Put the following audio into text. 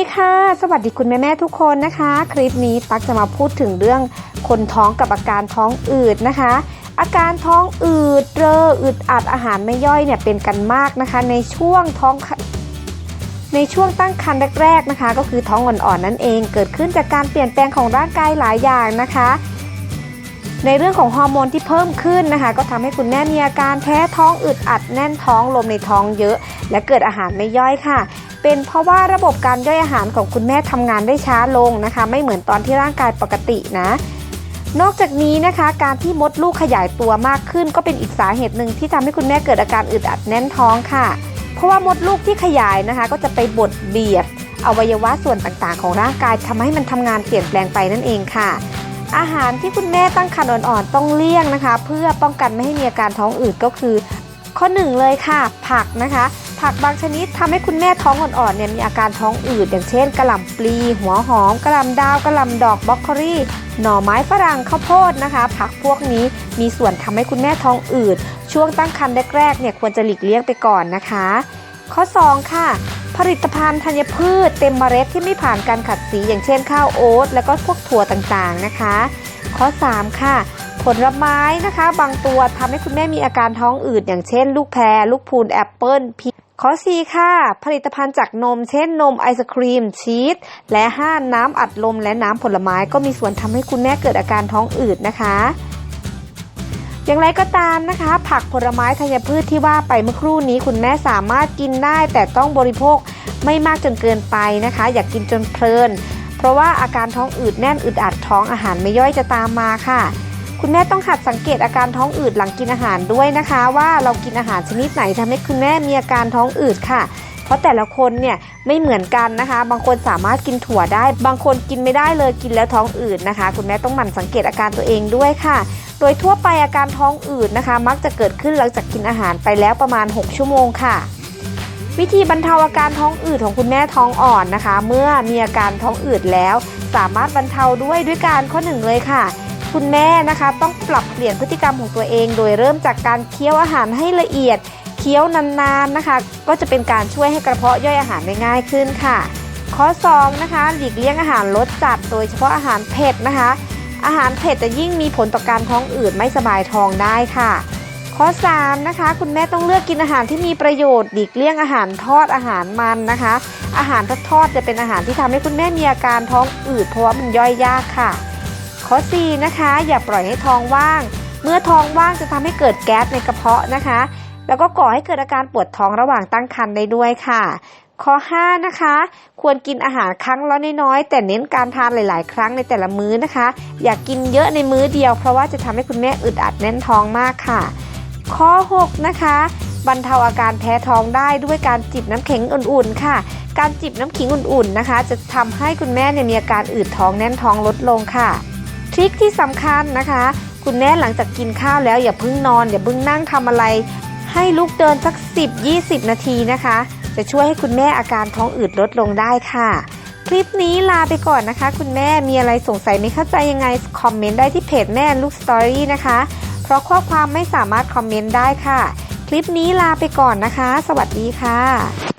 ดีค่ะ สวัสดีคุณแม่แม่ทุกคนนะคะ คลิปนี้ตั๊กจะมาพูดถึงเรื่องคนท้องกับอาการท้องอืดนะคะ อาการท้องอืดเรออึดอัดอาหารไม่ย่อยเนี่ยเป็นกันมากนะคะ ในช่วงท้องในช่วงตั้งครรภ์แรกๆนะคะ ก็คือท้องอ่อนๆนั่นเอง เกิดขึ้นจากการเปลี่ยนแปลงของร่างกายหลายอย่างนะคะ ในเรื่องของฮอร์โมนที่เพิ่มขึ้นนะคะ ก็ทำให้คุณแม่มีอาการแพ้ท้องอึดอัดแน่นท้องลมในท้องเยอะ และเกิดอาหารไม่ย่อยค่ะ เป็นเพราะว่าระบบการย่อยอาหารของคุณแม่ทำงานได้ช้าลงนะคะ ไม่เหมือนตอนที่ร่างกายปกตินะนอกจากนี้นะคะ การที่มดลูกขยายตัวมากขึ้น ก็เป็นอีกสาเหตุหนึ่งที่ทำให้คุณแม่เกิดอาการอึดอัดแน่นท้องค่ะ เพราะว่ามดลูกที่ขยายนะคะ ก็จะไปบดเบียดอวัยวะส่วนต่างๆ ของร่างกายทำให้มันทำงานเปลี่ยนแปลงไปนั่นเองค่ะ อาหารที่คุณแม่ตั้งครรภ์อ่อนๆต้องเลี่ยงนะคะ เพื่อป้องกันไม่ให้มีอาการท้องอืดก็คือ ข้อหนึ่งเลยค่ะ ผักนะคะ ผักบางชนิดทำให้คุณแม่ท้องอ่อนๆเนี่ยมีอาการท้องอืดอย่างเช่นกระหล่ำปลี หัวหอมกระหล่ำดาวกระหล่ำดอกบล็อกโคลี่หน่อไม้ฝรั่งข้าวโพดนะคะ ผักพวกนี้มีส่วนทำให้คุณแม่ท้องอืดช่วงตั้งครรภ์แรกๆเนี่ยควรจะหลีกเลี่ยงไปก่อนนะคะ ข้อ 2 ค่ะ ผลิตภัณฑ์ธัญพืชเต็มเมล็ดที่ไม่ผ่านการขัดสีอย่างเช่นข้าวโอ๊ตแล้วก็พวกถั่วต่างๆนะคะ ข้อ 3 ค่ะ ผลไม้นะคะ บางตัวทำให้คุณแม่มีอาการท้องอืดอย่างเช่น ลูกแพร ลูกพูนแอปเปิลพีข้อ 4 ค่ะ ผลิตภัณฑ์จากนม เช่นนมไอศครีม ชีส และ 5 น้ำอัดลม และน้ำผลไม้ก็มีส่วนทำให้คุณแม่เกิดอาการท้องอืดนะคะ อย่างไรก็ตามนะคะ ผักผลไม้ธัญพืชที่ว่าไปเมื่อครู่นี้คุณแม่สามารถกินได้ แต่ต้องบริโภค ไม่มากจนเกินไปนะคะ อย่ากกินจนเพลิน เพราะว่าอาการท้องอืดแน่นอึดอัดท้องอาหารไม่ย่อยจะตามมาค่ะ คุณแม่ต้องหัดสังเกตอาการท้องอืดหลังกินอาหารด้วยนะคะ ว่าเรากินอาหารชนิดไหนทำให้คุณแม่มีอาการท้องอืดค่ะเพราะแต่ละคนเนี่ยไม่เหมือนกันนะคะ บางคนสามารถกินถั่วได้ บางคนกินไม่ได้เลยกินแล้วท้องอืดนะคะ คุณแม่ต้องหมั่นสังเกตอาการตัวเองด้วยค่ะ โดยทั่วไปอาการท้องอืดนะคะ มักจะเกิดขึ้นหลังจากกินอาหารไปแล้วประมาณ 6 ชั่วโมงค่ะ วิธีบรรเทาอาการท้องอืดของคุณแม่ท้องอ่อนนะคะ เมื่อมีอาการท้องอืดแล้ว สามารถบรรเทาด้วยด้วยการข้อหนึ่งเลยค่ะ คุณแม่นะคะ ต้องปรับเปลี่ยนพฤติกรรมของตัวเอง โดยเริ่มจากการเคี้ยวอาหารให้ละเอียดเคี้ยวนานๆนะคะ ก็จะเป็นการช่วยให้กระเพาะย่อยอาหารได้ง่ายขึ้นค่ะ ข้อ2นะคะหลีกเลี่ยงอาหารรสจัด โดยเฉพาะอาหารเผ็ดนะคะ อาหารเผ็ดจะยิ่งมีผลต่อการท้องอืดไม่สบายท้องได้ค่ะ ข้อ 3 นะคะ คุณแม่ต้องเลือกกินอาหารที่มีประโยชน์หลีกเลี่ยงอาหารทอดอาหารมันนะคะ อาหารทอดจะเป็นอาหารที่ทำให้คุณแม่มีอาการท้องอืดเพราะว่ามันย่อยยากค่ะ ข้อ 4 นะคะ อย่าปล่อยให้ท้องว่าง เมื่อท้องว่างจะทำให้เกิดแก๊สในกระเพาะนะคะ แล้วก็ก่อให้เกิดอาการปวดท้องระหว่างตั้งครรภ์ได้ด้วยค่ะข้อ 5 นะคะ ควรกินอาหารครั้งละน้อยๆแต่เน้นการทานหลาย ๆ ครั้งในแต่ละมื้อนะคะ อย่ากกินเยอะในมื้อเดียวเพราะว่าจะทำให้คุณแม่อึดอัดแน่นท้องมากค่ะ ข้อ 6 นะคะ บรรเทาอาการแพ้ท้องได้ด้วยการจิบน้ำแข็งอุ่นๆ ค่ะ การจิบน้ำขิงอุ่นๆนะคะ จะทำให้คุณแม่เนี่ยมีอาการอืดท้องแน่นท้องลดลงค่ะ ทริคที่สำคัญนะคะ คุณแม่หลังจากกินข้าวแล้วอย่าเพิ่งนอนอย่าเพิ่งนั่งทำอะไร ให้ลุกเดินสัก 10-20 นาทีนะคะ จะช่วยให้คุณแม่อาการท้องอืดลดลงได้ค่ะคลิปนี้ลาไปก่อนนะคะ คุณแม่มีอะไรสงสัยไม่เข้าใจยังไง คอมเมนต์ได้ที่เพจแม่ลูกสตอรี่นะคะ ราะข้อความไม่สามารถคอมเมนต์ได้ค่ะ คลิปนี้ลาไปก่อนนะคะ สวัสดีค่ะ